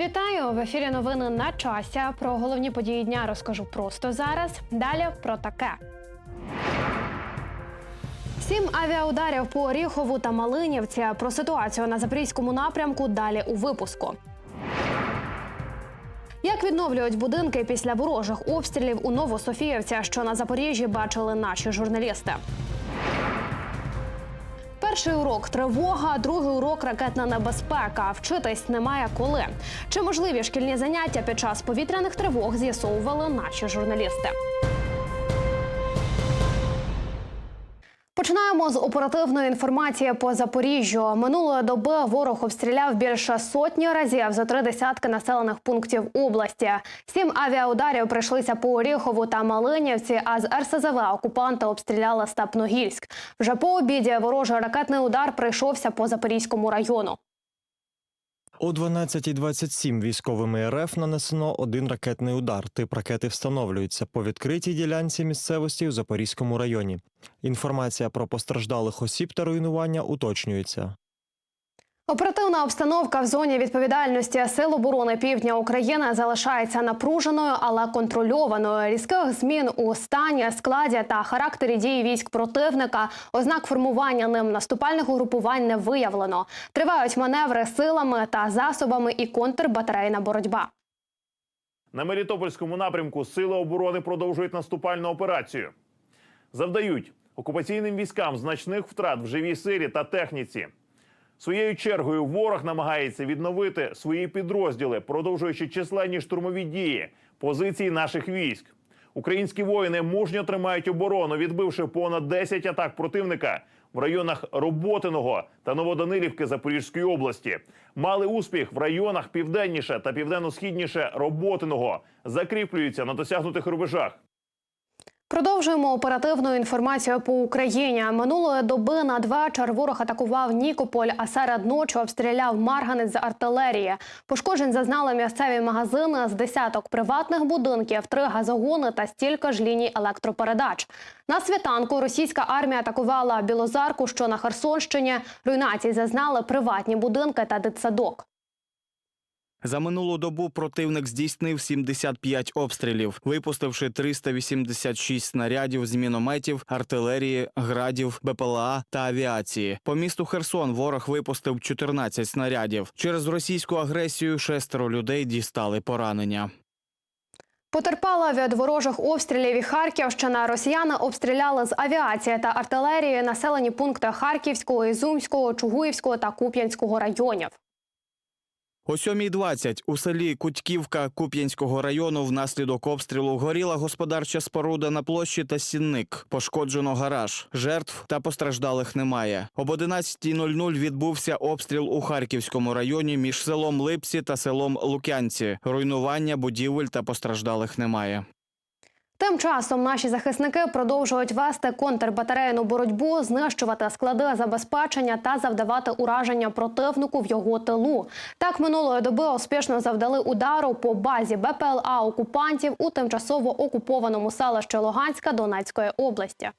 Вітаю в ефірі. Новини на часі. Про головні події дня розкажу просто зараз. Далі про таке. Сім авіаударів по Оріхову та Малинівці. Про ситуацію на запорізькому напрямку далі у випуску. Як відновлюють будинки після ворожих обстрілів у Новософіївці, що на Запоріжжі бачили наші журналісти? Перший урок тривога, другий урок ракетна небезпека. Вчитись немає коли. Чи можливі шкільні заняття під час повітряних тривог з'ясовували наші журналісти. Починаємо з оперативної інформації по Запоріжжю. Минулої доби ворог обстріляв більше сотні разів за три десятки населених пунктів області. Сім авіаударів прийшлися по Оріхову та Малинівці. А з РСЗВ окупанти обстріляли Степногільськ. Вже по обіді ворожий ракетний удар прийшовся по Запорізькому району. О 12.27 військовими РФ нанесено один ракетний удар. Тип ракети встановлюється по відкритій ділянці місцевості у Запорізькому районі. Інформація про постраждалих осіб та руйнування уточнюється. Оперативна обстановка в зоні відповідальності Сил оборони Півдня України залишається напруженою, але контрольованою. Різких змін у стані, складі та характері дії військ противника, ознак формування ним наступальних угрупувань не виявлено. Тривають маневри силами та засобами і контрбатарейна боротьба. На Мелітопольському напрямку Сили оборони продовжують наступальну операцію. Завдають окупаційним військам значних втрат в живій силі та техніці. Своєю чергою ворог намагається відновити свої підрозділи, продовжуючи численні штурмові дії позиції наших військ. Українські воїни мужньо тримають оборону, відбивши понад 10 атак противника в районах Роботиного та Новоданилівки Запорізької області. Мали успіх в районах південніше та південно-східніше Роботиного, закріплюються на досягнутих рубежах. Продовжуємо оперативну інформацію по Україні. Минулої доби надвечір ворог атакував Нікополь, а серед ночі обстріляв Марганець з артилерії. Пошкоджень зазнали місцеві магазини з десяток приватних будинків, три газогони та стільки ж ліній електропередач. На світанку російська армія атакувала Білозарку, що на Херсонщині. Руйнацій зазнали приватні будинки та дитсадок. За минулу добу противник здійснив 75 обстрілів, випустивши 386 снарядів з мінометів, артилерії, градів, БПЛА та авіації. По місту Херсон ворог випустив 14 снарядів. Через російську агресію шестеро людей дістали поранення. Потерпала від ворожих обстрілів і Харківщина. Росіяни обстріляли з авіації та артилерії населені пункти Харківського, Ізюмського, Чугуївського та Куп'янського районів. О 7.20 у селі Кутьківка Куп'янського району внаслідок обстрілу горіла господарча споруда на площі та сінник. Пошкоджено гараж. Жертв та постраждалих немає. Об 11.00 відбувся обстріл у Харківському районі між селом Липсі та селом Лук'янці. Руйнування будівель та постраждалих немає. Тим часом наші захисники продовжують вести контрбатарейну боротьбу, знищувати склади забезпечення та завдавати ураження противнику в його тилу. Так минулої доби успішно завдали удару по базі БПЛА окупантів у тимчасово окупованому селищі Луганська Донецької області.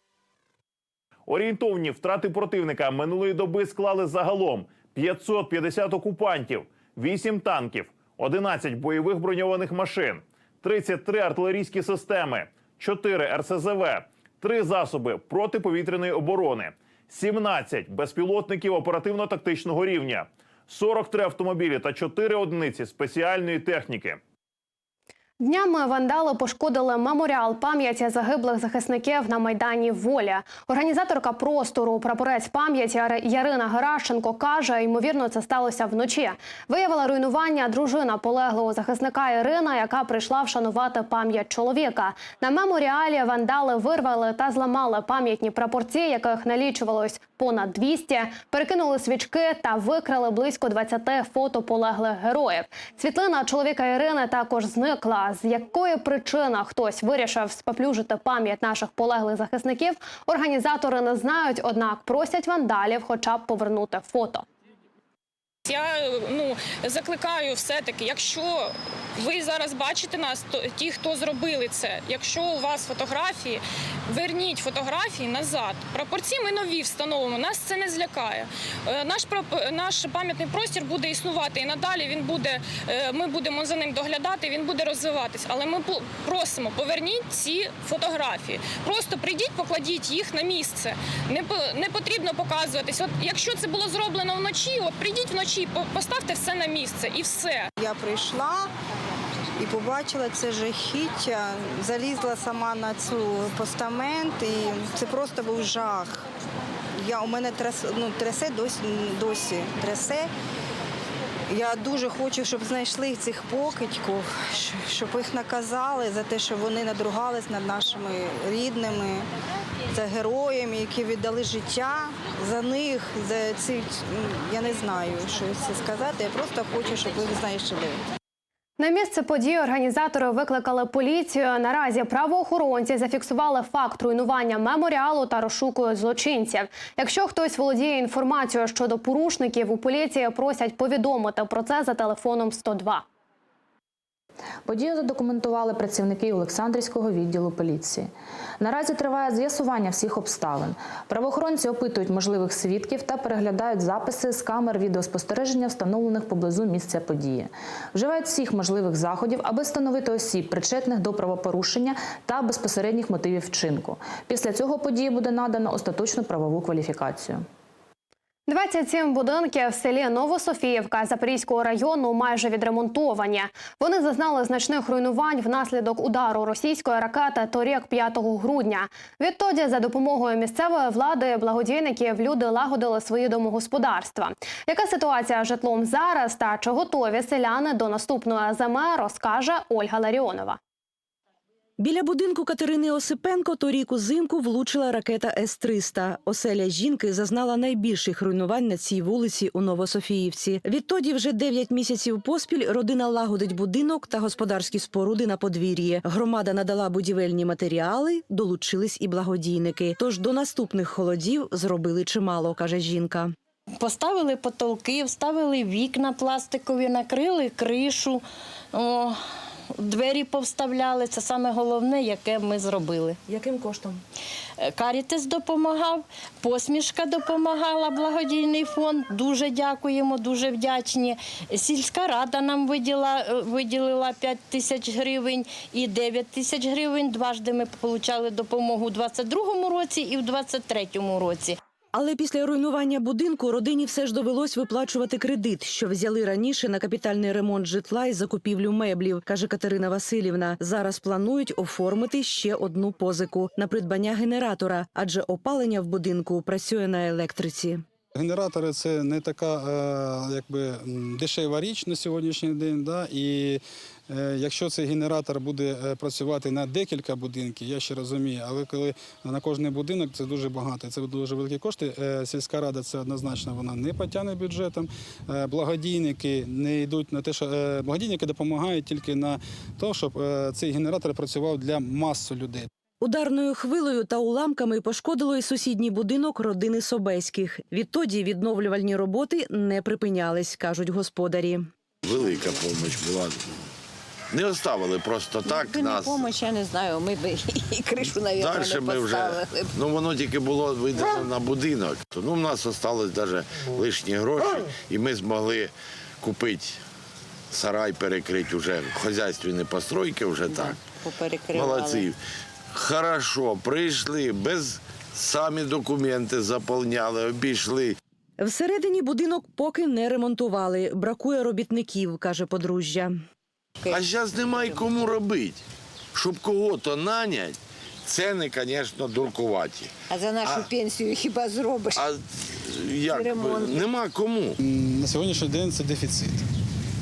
Орієнтовні втрати противника минулої доби склали загалом 550 окупантів, 8 танків, 11 бойових броньованих машин, 33 артилерійські системи, 4 РСЗВ, 3 засоби протиповітряної оборони, 17 безпілотників оперативно-тактичного рівня, 43 автомобілі та 4 одиниці спеціальної техніки. Днями вандали пошкодили меморіал пам'яті загиблих захисників на майдані Волі. Організаторка простору прапорець пам'яті Яри- Ярина Геращенко каже, ймовірно, це сталося вночі. Виявила руйнування дружина полеглого захисника Ірина, яка прийшла вшанувати пам'ять чоловіка. На меморіалі вандали вирвали та зламали пам'ятні прапорці, яких налічувалось понад 200, перекинули свічки та викрали близько 20 фото полеглих героїв. Світлина чоловіка Ірини також зникла. З якої причини хтось вирішив споплюжити пам'ять наших полеглих захисників, організатори не знають, однак просять вандалів хоча б повернути фото. Я ну закликаю все-таки, якщо ви зараз бачите нас, то ті, хто зробили це, якщо у вас фотографії, верніть фотографії назад. Прапорці ми нові встановимо. Нас це не злякає. Е, Наш наш пам'ятний простір буде існувати і надалі. Він буде. е, Ми будемо за ним доглядати. Він буде розвиватись. Але ми просимо, поверніть ці фотографії. Просто прийдіть, покладіть їх на місце. Не не потрібно показуватись. От якщо це було зроблено вночі, от прийдіть вночі, по- поставте все на місце і все. Я прийшла і побачила це жахіття, залізла сама на цю постамент, і це просто був жах. Я, у мене тряс, ну, трясе досі, досі трясе. Я дуже хочу, щоб знайшли цих покидьків, щоб їх наказали за те, що вони надругались над нашими рідними, за героями, які віддали життя за них, за ці я не знаю, що це сказати. Я просто хочу, щоб їх знайшли. На місце події організатори викликали поліцію. Наразі правоохоронці зафіксували факт руйнування меморіалу та розшукують злочинців. Якщо хтось володіє інформацією щодо порушників, у поліції просять повідомити про це за телефоном 102. Подію задокументували працівники Олександрівського відділу поліції. Наразі триває з'ясування всіх обставин. Правоохоронці опитують можливих свідків та переглядають записи з камер відеоспостереження, встановлених поблизу місця події. Вживають всіх можливих заходів, аби встановити осіб, причетних до правопорушення та безпосередніх мотивів вчинку. Після цього події буде надано остаточну правову кваліфікацію. 27 будинків в селі Новософіївка Запорізького району майже відремонтовані. Вони зазнали значних руйнувань внаслідок удару російської ракети торік 5 грудня. Відтоді, за допомогою місцевої влади, благодійників люди лагодили свої домогосподарства. Яка ситуація з житлом зараз та чи готові селяни до наступної зими, розкаже Ольга Ларіонова. Біля будинку Катерини Осипенко торік узимку влучила ракета С-300. Оселя жінки зазнала найбільших руйнувань на цій вулиці у Новософіївці. Відтоді вже 9 місяців поспіль родина лагодить будинок та господарські споруди на подвір'ї. Громада надала будівельні матеріали, долучились і благодійники. Тож до наступних холодів зробили чимало, каже жінка. Поставили потолки, вставили вікна пластикові, накрили кришу, о, двері повставляли. Це саме головне, яке ми зробили. Яким коштом? Е, Карітес допомагав, посмішка допомагала, благодійний фонд. Дуже дякуємо, дуже вдячні. Сільська рада нам виділа, е, виділила 5 тисяч гривень і 9 тисяч гривень. Дважди ми отримали допомогу у 22-му році і в 23-му році. Але після руйнування будинку родині все ж довелось виплачувати кредит, що взяли раніше на капітальний ремонт житла і закупівлю меблів, каже Катерина Васильівна. Зараз планують оформити ще одну позику на придбання генератора, адже опалення в будинку працює на електриці. Генератори це не така е, якби дешева річ на сьогоднішній день. Да? І е, якщо цей генератор буде е, працювати на декілька будинків, я ще розумію, але коли на кожний будинок це дуже багато, це дуже великі кошти. Сільська рада це однозначно вона не потягне бюджетом. Благодійники не йдуть на те, що благодійники допомагають тільки на те, щоб цей генератор працював для маси людей. Ударною хвилею та уламками пошкодило і сусідній будинок родини Собеських. Відтоді відновлювальні роботи не припинялись, кажуть господарі. Велика допомога була. Не оставили просто так Якби не нас. допомога, я не знаю, ми б і кришу, навіть, не ми вже ну воно тільки було видано на будинок. Ну, в нас залишилось навіть лишні гроші, і ми змогли купити сарай, перекрити вже хазяйственні постройки, вже так. Поперекривали. Молодці. Хорошо, прийшли, без самі документи заповняли, обійшли. Всередині будинок поки не ремонтували. Бракує робітників, каже подружжя. А зараз немає кому робити. Щоб кого-то нанять, ціни, звісно, дуркуваті. А за нашу А- пенсію хіба зробиш? А як? Ремонт. Нема кому. На сьогоднішній день це дефіцит.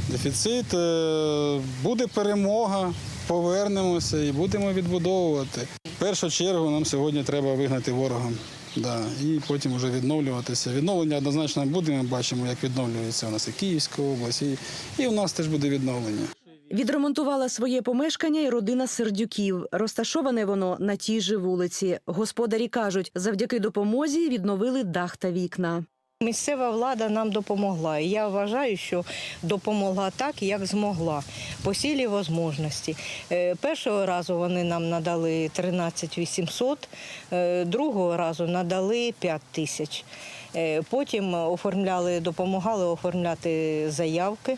Дефіцит е, буде перемога, повернемося і будемо відбудовувати. В першу чергу нам сьогодні треба вигнати ворога. Да, і потім вже відновлюватися. Відновлення однозначно буде. Ми бачимо, як відновлюється у нас і Київська область, і, і у нас теж буде відновлення. Відремонтувала своє помешкання і родина Сердюків. Розташоване воно на тій же вулиці. Господарі кажуть, завдяки допомозі відновили дах та вікна. Місцева влада нам допомогла. І я вважаю, що допомогла так, як змогла, по силі можливості. Е, Першого разу вони нам надали 13 800, е, другого разу надали 5 тисяч. Е, Потім оформляли, допомагали оформляти заявки.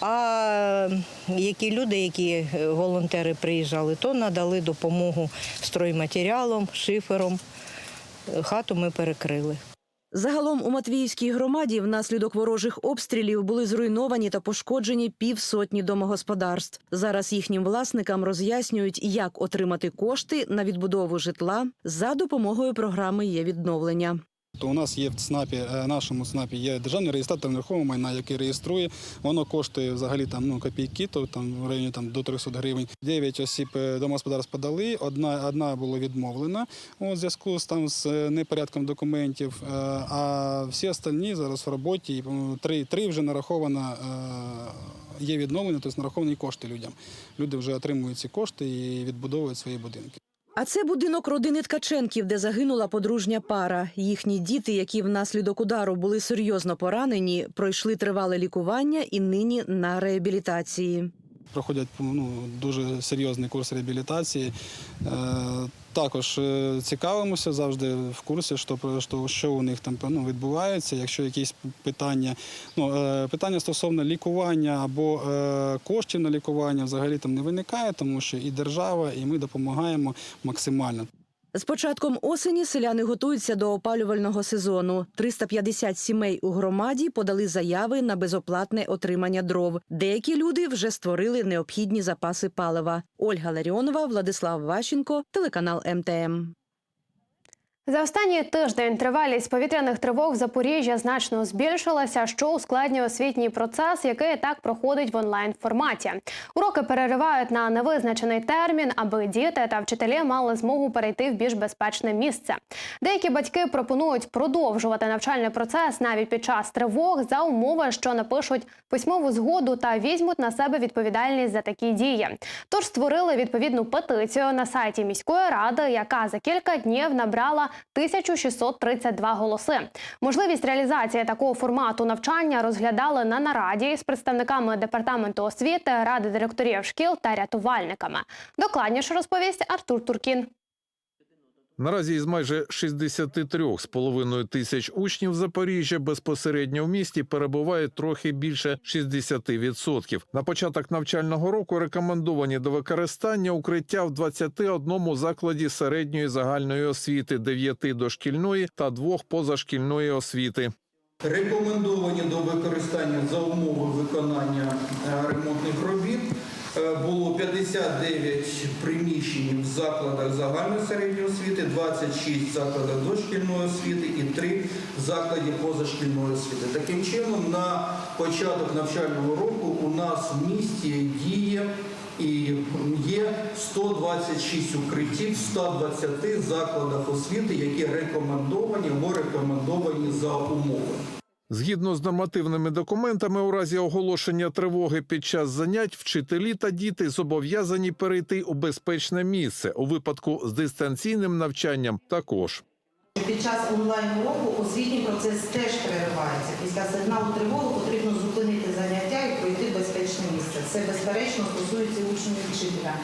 А які люди, які волонтери приїжджали, то надали допомогу стройматеріалом, шифером. Хату ми перекрили. Загалом у Матвіївській громаді внаслідок ворожих обстрілів були зруйновані та пошкоджені півсотні домогосподарств. Зараз їхнім власникам роз'яснюють, як отримати кошти на відбудову житла за допомогою програми є відновлення. То у нас є в ЦНАПі, е, нашому ЦНАПі є державний реєстратор нерухомого майна, який реєструє. Воно коштує взагалі там ну копійки, то там в районі там до 300 гривень. Дев'ять осіб е, домогосподарств подали. Одна одна була відмовлена у зв'язку з там з е, непорядком документів. А всі остальні зараз в роботі. Три три вже нараховано. Є відновлення, тобто нараховані кошти людям. Люди вже отримують ці кошти і відбудовують свої будинки. А це будинок родини Ткаченків, де загинула подружня пара. Їхні діти, які внаслідок удару були серйозно поранені, пройшли тривале лікування і нині на реабілітації. Проходять ну, дуже серйозний курс реабілітації. Е, також е, цікавимося завжди в курсі, що, що, у них там ну, відбувається. Якщо якісь питання, ну, е, питання стосовно лікування або коштів на лікування взагалі там не виникає, тому що і держава, і ми допомагаємо максимально. З початком осені селяни готуються до опалювального сезону. 350 сімей у громаді подали заяви на безоплатне отримання дров. Деякі люди вже створили необхідні запаси палива. Ольга Ларіонова, Владислав Ващенко, телеканал МТМ. За останній тиждень тривалість повітряних тривог в Запоріжжя значно збільшилася, що ускладнює освітній процес, який так проходить в онлайн форматі. Уроки переривають на невизначений термін, аби діти та вчителі мали змогу перейти в більш безпечне місце. Деякі батьки пропонують продовжувати навчальний процес навіть під час тривог за умови, що напишуть письмову згоду та візьмуть на себе відповідальність за такі дії. Тож створили відповідну петицію на сайті міської ради, яка за кілька днів набрала 1632 голоси. Можливість реалізації такого формату навчання розглядали на нараді з представниками департаменту освіти, ради директорів шкіл та рятувальниками. Докладніше розповість Артур Туркін. Наразі із майже 63,5 тисяч учнів Запоріжжя безпосередньо в місті перебуває трохи більше 60%. На початок навчального року рекомендовані до використання укриття в 21 закладі середньої загальної освіти, 9 дошкільної та 2 позашкільної освіти. Рекомендовані до використання за умови виконання е, ремонтних робіт було 59 приміщень в закладах загальної середньої освіти, 26 в закладах дошкільної освіти і 3 в закладі позашкільної освіти. Таким чином, на початок навчального року у нас в місті діє і є 126 укриттів в 120 закладах освіти, які рекомендовані або рекомендовані за умови. Згідно з нормативними документами, у разі оголошення тривоги під час занять вчителі та діти зобов'язані перейти у безпечне місце у випадку з дистанційним навчанням. Також Під час онлайн-уроку освітній процес теж переривається. Після сигналу тривоги потрібно зупинити заняття і пройти в безпечне місце. Це безперечно стосується учнів і вчителя.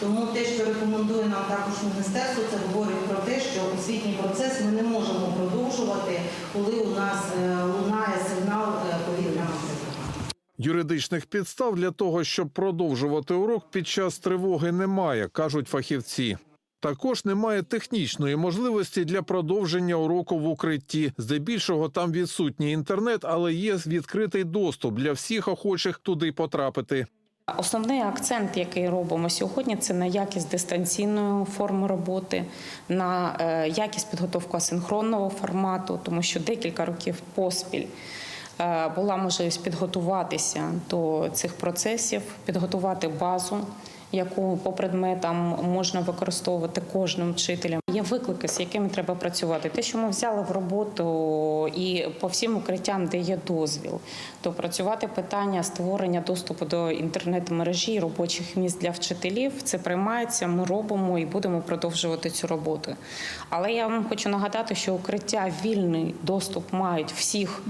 Тому те, що рекомендує нам також міністерство, це говорить про те, що освітній процес ми не можемо продовжувати, коли у нас е, лунає сигнал е, повітряного тривоги. юридичних підстав для того, щоб продовжувати урок під час тривоги, немає, кажуть фахівці. Також немає технічної можливості для продовження уроку в укритті. Здебільшого там відсутній інтернет, але є відкритий доступ для всіх охочих туди потрапити. Основний акцент, який робимо сьогодні, це на якість дистанційної форми роботи, на е, якість підготовки асинхронного формату, тому що декілька років поспіль е, була можливість підготуватися до цих процесів, підготувати базу яку по предметам можна використовувати кожним вчителем. Є виклики, з якими треба працювати. Те, що ми взяли в роботу і по всім укриттям, де є дозвіл, то працювати питання створення доступу до інтернет-мережі, робочих місць для вчителів. Це приймається. Ми робимо і будемо продовжувати цю роботу. Але я вам хочу нагадати, що укриття вільний доступ мають всіх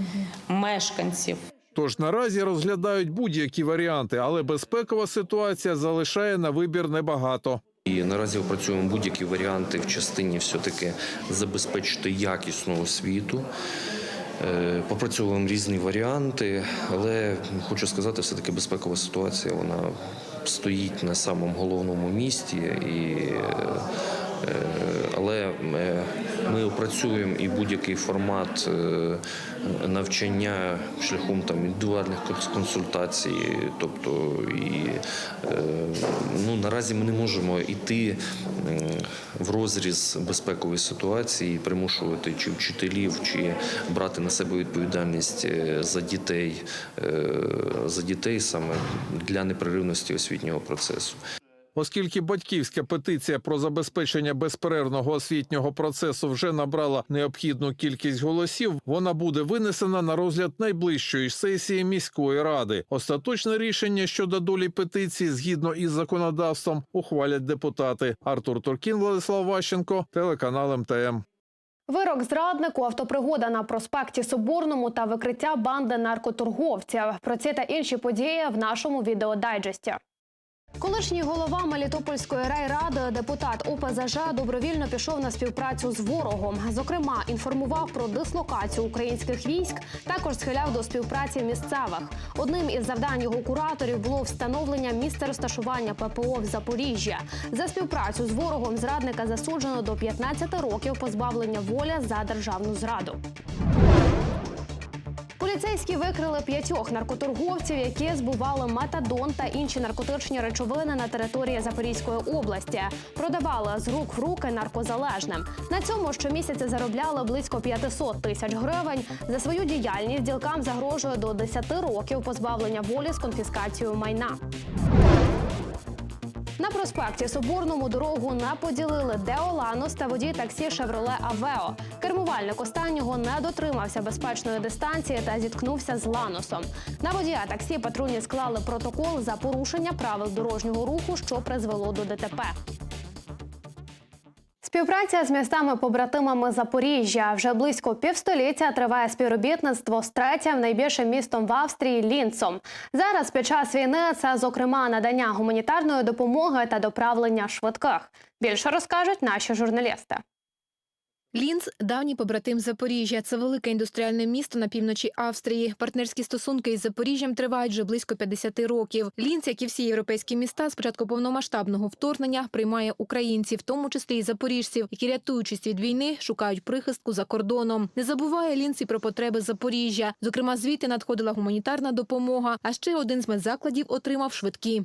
мешканців. Тож наразі розглядають будь-які варіанти, але безпекова ситуація залишає на вибір небагато. І наразі опрацюємо будь-які варіанти в частині все-таки забезпечити якісну освіту. Е, Попрацьовуємо різні варіанти, але хочу сказати, все-таки безпекова ситуація вона стоїть на самому головному місці. І, е, але е, ми опрацюємо і будь-який формат е, навчання шляхом там індивідуальних консультацій. Тобто, і е, ну наразі ми не можемо йти в розріз безпекової ситуації, примушувати чи вчителів, чи брати на себе відповідальність е, за дітей, е, за дітей саме для непреривності освітнього процесу. Оскільки батьківська петиція про забезпечення безперервного освітнього процесу вже набрала необхідну кількість голосів, вона буде винесена на розгляд найближчої сесії міської ради. Остаточне рішення щодо долі петиції згідно із законодавством ухвалять депутати. Артур Туркін, Владислав Ващенко, телеканал МТМ. Вирок зраднику, автопригода на проспекті Соборному та викриття банди наркоторговців. Про ці та інші події в нашому відеодайджесті. Колишній голова Мелітопольської райради, депутат ОПЗЖ, добровільно пішов на співпрацю з ворогом. Зокрема, інформував про дислокацію українських військ, також схиляв до співпраці місцевих. Одним із завдань його кураторів було встановлення місця розташування ППО в Запоріжжя. За співпрацю з ворогом зрадника засуджено до 15 років позбавлення волі за державну зраду. Поліцейські викрили п'ятьох наркоторговців, які збували метадон та інші наркотичні речовини на території Запорізької області. Продавали з рук в руки наркозалежним. На цьому щомісяця заробляли близько 500 тисяч гривень. За свою діяльність ділкам загрожує до 10 років позбавлення волі з конфіскацією майна. На проспекті Соборному дорогу не поділили Део Ланос та водій таксі Шевроле Авео. Кермувальник останнього не дотримався безпечної дистанції та зіткнувся з Ланосом. На водія таксі патрульні склали протокол за порушення правил дорожнього руху, що призвело до ДТП. Співпраця з містами-побратимами Запоріжжя вже близько півстоліття триває співробітництво з третім найбільшим містом в Австрії Лінцом. Зараз під час війни це, зокрема, надання гуманітарної допомоги та доправлення швидких. Більше розкажуть наші журналісти. Лінц – давній побратим Запоріжжя. Це велике індустріальне місто на півночі Австрії. Партнерські стосунки із Запоріжжям тривають вже близько 50 років. Лінц, як і всі європейські міста, з початку повномасштабного вторгнення приймає українців, в тому числі і запоріжців, які, рятуючись від війни, шукають прихистку за кордоном. Не забуває Лінц і про потреби Запоріжжя. Зокрема, звідти надходила гуманітарна допомога. А ще один з медзакладів отримав швидкі.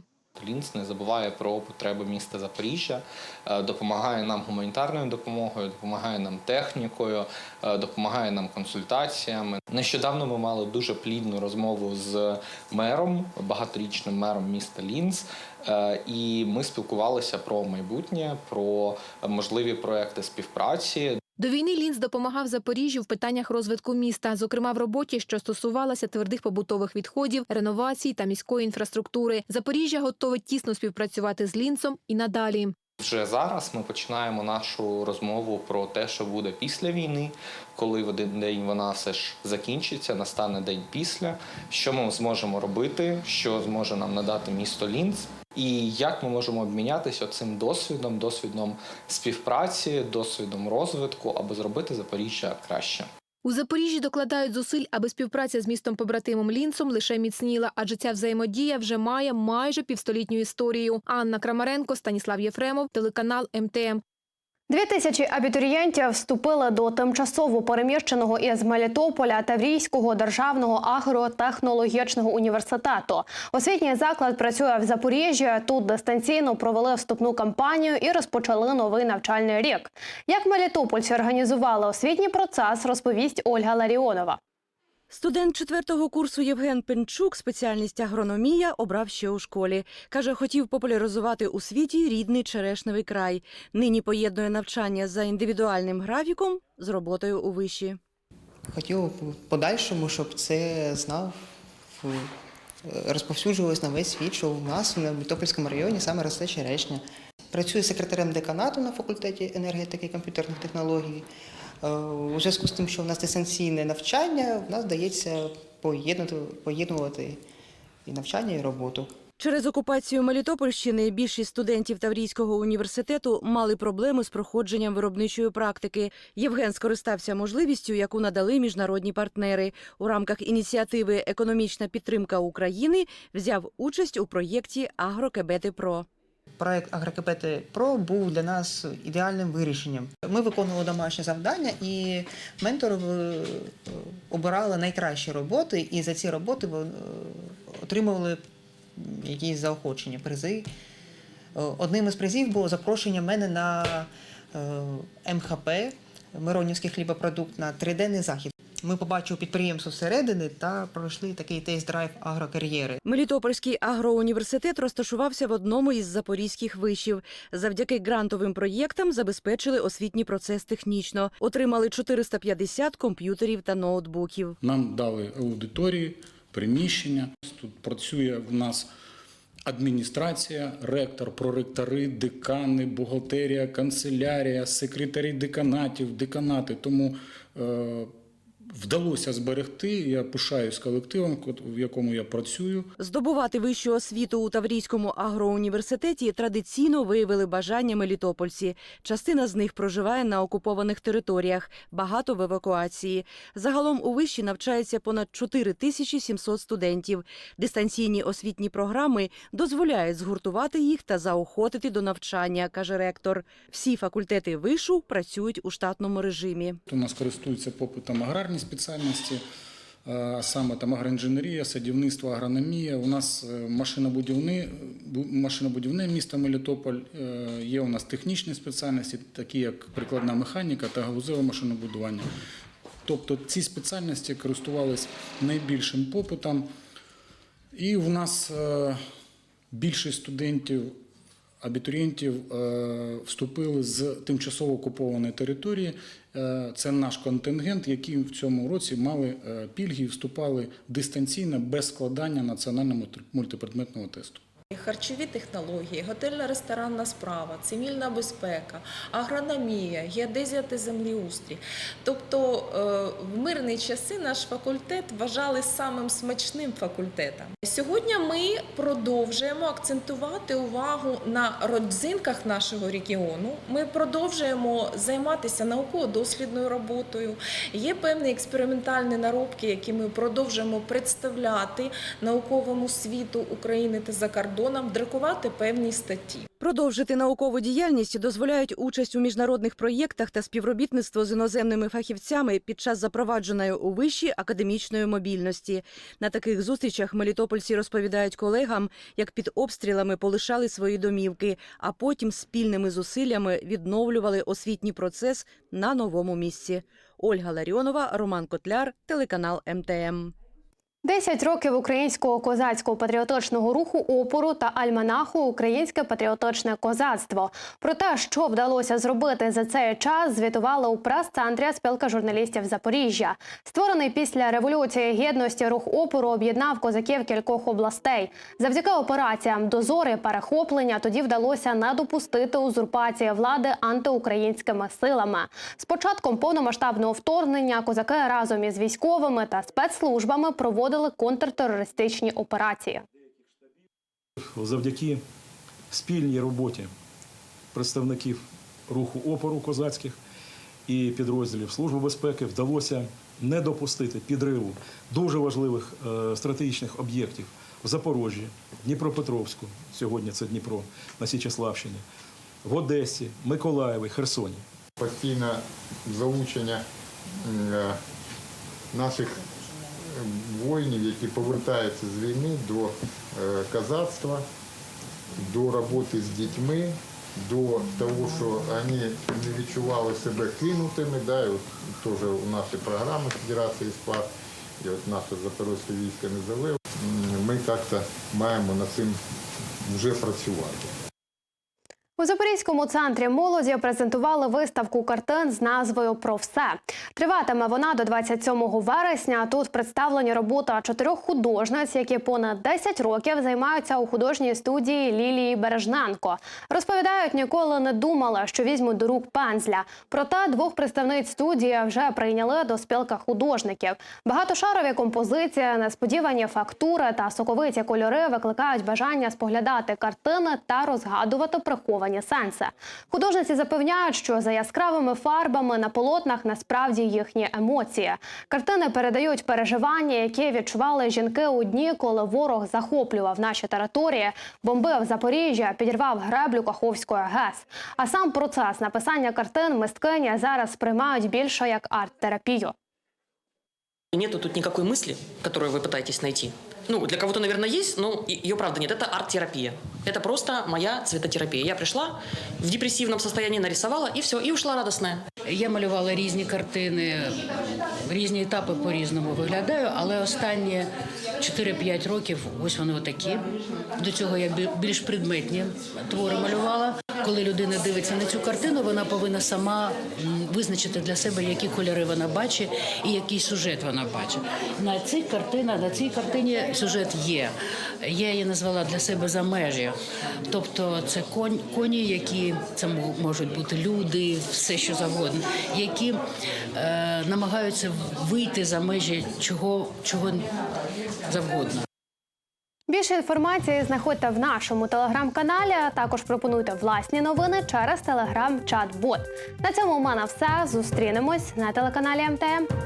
Лінц не забуває про потреби міста Запоріжжя, е, допомагає нам гуманітарною допомогою, допомагає нам технікою, е, допомагає нам консультаціями. Нещодавно ми мали дуже плідну розмову з мером, багаторічним мером міста Лінц, е, і ми спілкувалися про майбутнє, про можливі проекти співпраці. До війни Лінц допомагав Запоріжжю в питаннях розвитку міста, зокрема в роботі, що стосувалася твердих побутових відходів, реновацій та міської інфраструктури. Запоріжжя готове тісно співпрацювати з Лінцом і надалі. Вже зараз ми починаємо нашу розмову про те, що буде після війни, коли в один день вона все ж закінчиться, настане день після. Що ми зможемо робити, що зможе нам надати місто Лінц, і як ми можемо обмінятися цим досвідом, досвідом співпраці, досвідом розвитку, аби зробити Запоріжжя краще. У Запоріжжі докладають зусиль, аби співпраця з містом побратимом Лінцом лише міцніла, адже ця взаємодія вже має майже півстолітню історію. Анна Крамаренко, Станіслав Єфремов, телеканал МТМ. Дві тисячі абітурієнтів вступили до тимчасово переміщеного із Мелітополя Таврійського державного агротехнологічного університету. Освітній заклад працює в Запоріжжі. Тут дистанційно провели вступну кампанію і розпочали новий навчальний рік. Як мелітопольці організували освітній процес, розповість Ольга Ларіонова. Студент четвертого курсу Євген Пенчук, спеціальність агрономія, обрав ще у школі. Каже, хотів популяризувати у світі рідний черешневий край. Нині поєднує навчання за індивідуальним графіком з роботою у виші. Хотів в подальшому, щоб це знав, е, розповсюджувалось на весь світ, що у нас на Мелітопольському районі саме росте черешня. Працюю секретарем деканату на факультеті енергетики і комп'ютерних технологій. Е, У зв'язку з тим, що в нас дистанційне навчання, в нас вдається поєднувати, поєднувати і навчання, і роботу. Через окупацію Мелітопольщини більшість студентів Таврійського університету мали проблеми з проходженням виробничої практики. Євген скористався можливістю, яку надали міжнародні партнери. У рамках ініціативи Економічна підтримка України взяв участь у проєкті Агрокебети Про. Проект Агрокепети Про був для нас ідеальним вирішенням. Ми виконували домашнє завдання, і ментор е, обирали найкращі роботи, і за ці роботи е, отримували якісь заохочення, призи. Е, Одним із призів було запрошення мене на МХП Миронівський хлібопродукт на триденний захід. Ми побачили підприємство зсередини та пройшли такий тест-драйв агрокар'єри. Мелітопольський агроуніверситет розташувався в одному із запорізьких вишів. Завдяки грантовим проєктам забезпечили освітній процес технічно. Отримали 450 комп'ютерів та ноутбуків. Нам дали аудиторії, приміщення. Тут працює в нас адміністрація, ректор, проректори, декани, бухгалтерія, канцелярія, секретарі деканатів, деканати. Тому е, вдалося зберегти. Я пишаюсь колективом, в якому я працюю. Здобувати вищу освіту у Таврійському агроуніверситеті традиційно виявили бажання мелітопольці. Частина з них проживає на окупованих територіях, багато в евакуації. Загалом у виші навчається понад 4700 студентів. Дистанційні освітні програми дозволяють згуртувати їх та заохотити до навчання, каже ректор. Всі факультети вишу працюють у штатному режимі. У нас користуються попитом аграрні спеціальності, саме там агроінженерія, садівництво, агрономія. У нас е, машинобудівне, бу- машинобудівне місто Мелітополь. Е, Є у нас технічні спеціальності, такі як прикладна механіка та галузеве машинобудування. Тобто ці спеціальності користувалися найбільшим попитом. І в нас е, більшість студентів, абітурієнтів вступили з тимчасово окупованої території. Е, Це наш контингент, які в цьому році мали е, пільги і вступали дистанційно без складання національного мультипредметного тесту. Харчові технології, готельно-ресторанна справа, цивільна безпека, агрономія, геодезія та землеустрій. Тобто е, в мирні часи наш факультет вважали самим смачним факультетом. Сьогодні ми продовжуємо акцентувати увагу на родзинках нашого регіону. Ми продовжуємо займатися науково-дослідною роботою. Є певні експериментальні наробки, які ми продовжуємо представляти науковому світу України та за кордоном, друкувати певні статті. Продовжити наукову діяльність дозволяють участь у міжнародних проєктах та співробітництво з іноземними фахівцями під час запровадженої у виші академічної мобільності. На таких зустрічах мелітопольці розповідають колегам, як під обстрілами полишали свої домівки, а потім спільними зусиллями відновлювали освітній процес на новому місці. Ольга Ларіонова, Роман Котляр, телеканал МТМ. Десять років українського козацького патріотичного руху опору та альманаху Українське патріотичне козацтво. Про те, що вдалося зробити за цей час, звітувала у прес-центрі спілка журналістів Запоріжжя. Створений після революції гідності рух опору об'єднав козаків кількох областей. Завдяки операціям дозори перехоплення тоді вдалося не допустити узурпації влади антиукраїнськими силами. З початком повномасштабного вторгнення козаки разом із військовими та спецслужбами проводили контртерористичні операції. завдяки спільній роботі представників руху опору козацьких і підрозділів Служби безпеки вдалося не допустити підриву дуже важливих е, стратегічних об'єктів в Запоріжжі, Дніпропетровську, сьогодні це Дніпро на Січеславщині, в Одесі, Миколаєві, Херсоні. постійне залучення е, наших воїнів, які повертаються з війни до е, козацтва, до роботи з дітьми, до того, що вони не відчували себе кинутими. Да, і от теж у нашій програмі Федерації СПА і от наше запорозьке військо не завело, ми як-то маємо над цим вже працювати. У Запорізькому центрі молоді презентували виставку картин з назвою Про все. Триватиме вона до 27 вересня. Тут представлені робота чотирьох художниць, які понад 10 років займаються у художній студії Лілії Бережненко. Розповідають, ніколи не думали, що візьмуть до рук пензля. Проте двох представниць студії вже прийняли до спілка художників. Багатошарові композиції, несподівані фактури та соковиті кольори викликають бажання споглядати картини та розгадувати приховані сенси. Художниці запевняють, що за яскравими фарбами на полотнах насправді їхні емоції. Картини передають переживання, які відчували жінки у дні, коли ворог захоплював наші території, бомбив Запоріжжя, підірвав греблю Каховської ГЕС. А сам процес написання картин мисткині зараз сприймають більше як арт-терапію. Нету тут никакой мысли, которую вы пытаетесь найти. Ну, для кого-то, наверное, есть, но ее правда нет. Это арт-терапия. Это просто моя цветотерапия. Я пришла в депрессивном состоянии, нарисовала, и все, и ушла радостная. Я малювала різні картини, різні етапи по-різному виглядаю, але останні 4-5 років ось вони отакі. До цього я більш предметні твори малювала. Коли людина дивиться на цю картину, вона повинна сама визначити для себе, які кольори вона бачить і який сюжет вона бачить. На цій картині, на цій картині сюжет є. Я її назвала для себе за межі. Тобто це конь, коні, які це мо- можуть бути люди, все що завгодно, які е, намагаються вийти за межі чого, чого завгодно. Більше інформації знаходьте в нашому телеграм-каналі. а Також пропонуйте власні новини через телеграм-чат-бот. На цьому у мене все. Зустрінемось на телеканалі МТМ.